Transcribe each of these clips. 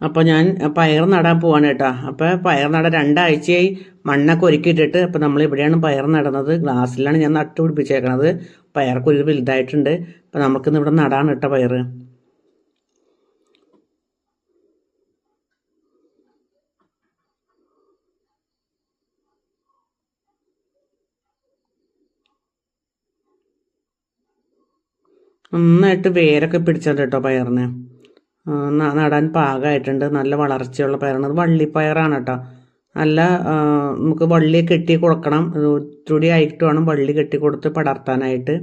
അപ്പോൾ ഞാൻ പയർ നടാൻ പോവാണ് കേട്ടോ. അപ്പോൾ പയർ നടാൻ രണ്ടാഴ്ചയായി മണ്ണൊക്കെ ഒരുക്കിയിട്ടിട്ട് അപ്പോൾ നമ്മൾ ഇവിടെയാണ് പയർ നടുന്നത്. ഗ്ലാസ്സിലാണ് ഞാൻ നട്ടു പിടിപ്പിച്ചേക്കണത്. പയർക്ക് ഒരു വലുതായിട്ടുണ്ട്. അപ്പോൾ നമുക്കിന്ന് ഇവിടെ നടാണ് കേട്ടോ പയർ നന്നായിട്ട് വേരൊക്കെ പിടിച്ചിട്ടുണ്ട് കേട്ടോ പയറിന്. നടാൻ പാകമായിട്ടുണ്ട് നല്ല വളർച്ചയുള്ള പയറാണ്. അത് വള്ളിപ്പയറാണ് കേട്ടോ. നല്ല നമുക്ക് വള്ളി കെട്ടി കൊടുക്കണം. ഒത്തിരി ആയിട്ട് വേണം വള്ളി കെട്ടി കൊടുത്ത് പടർത്താനായിട്ട്.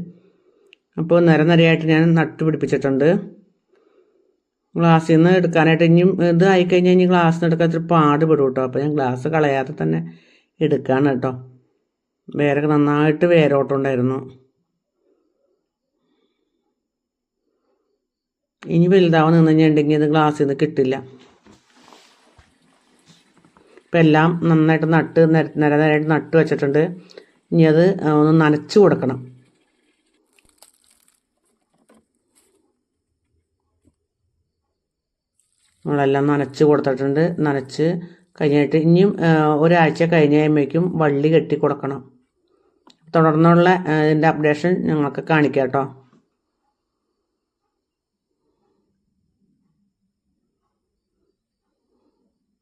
അപ്പോൾ നിര നിരയായിട്ട് ഞാൻ നട്ടു പിടിപ്പിച്ചിട്ടുണ്ട്. ഗ്ലാസ്സിൽ നിന്ന് എടുക്കാനായിട്ട് ഇനിയും ഇത് ആയിക്കഴിഞ്ഞാൽ ഇനി ഗ്ലാസ്സിൽ നിന്ന് എടുക്കാൻ ഇത്തിരി പാട് പെടും കേട്ടോ. അപ്പോൾ ഞാൻ ഗ്ലാസ് കളയാതെ തന്നെ എടുക്കാണ് കേട്ടോ. വേരൊക്കെ നന്നായിട്ട് വേരോട്ടം ഉണ്ടായിരുന്നു ഇനി വലുതാവാൻ നിന്ന് കഴിഞ്ഞിട്ടുണ്ടെങ്കിൽ ഇത് ഗ്ലാസ്സിൽ നിന്ന് കിട്ടില്ല. ഇപ്പം എല്ലാം നന്നായിട്ട് നട്ട് നിര നിര നിരയായിട്ട് നട്ട് വെച്ചിട്ടുണ്ട്. ഇനി അത് ഒന്ന് നനച്ചു കൊടുക്കണം. നമ്മളെല്ലാം നനച്ച് കൊടുത്തിട്ടുണ്ട്. നനച്ച് കഴിഞ്ഞിട്ട് ഇനിയും ഒരാഴ്ച കഴിഞ്ഞ് കഴിയുമ്പോഴേക്കും വള്ളി കെട്ടി കൊടുക്കണം. തുടർന്നുള്ള ഇതിന്റെ അപ്ഡേഷൻ ഞങ്ങൾക്ക് കാണിക്കാം കേട്ടോ.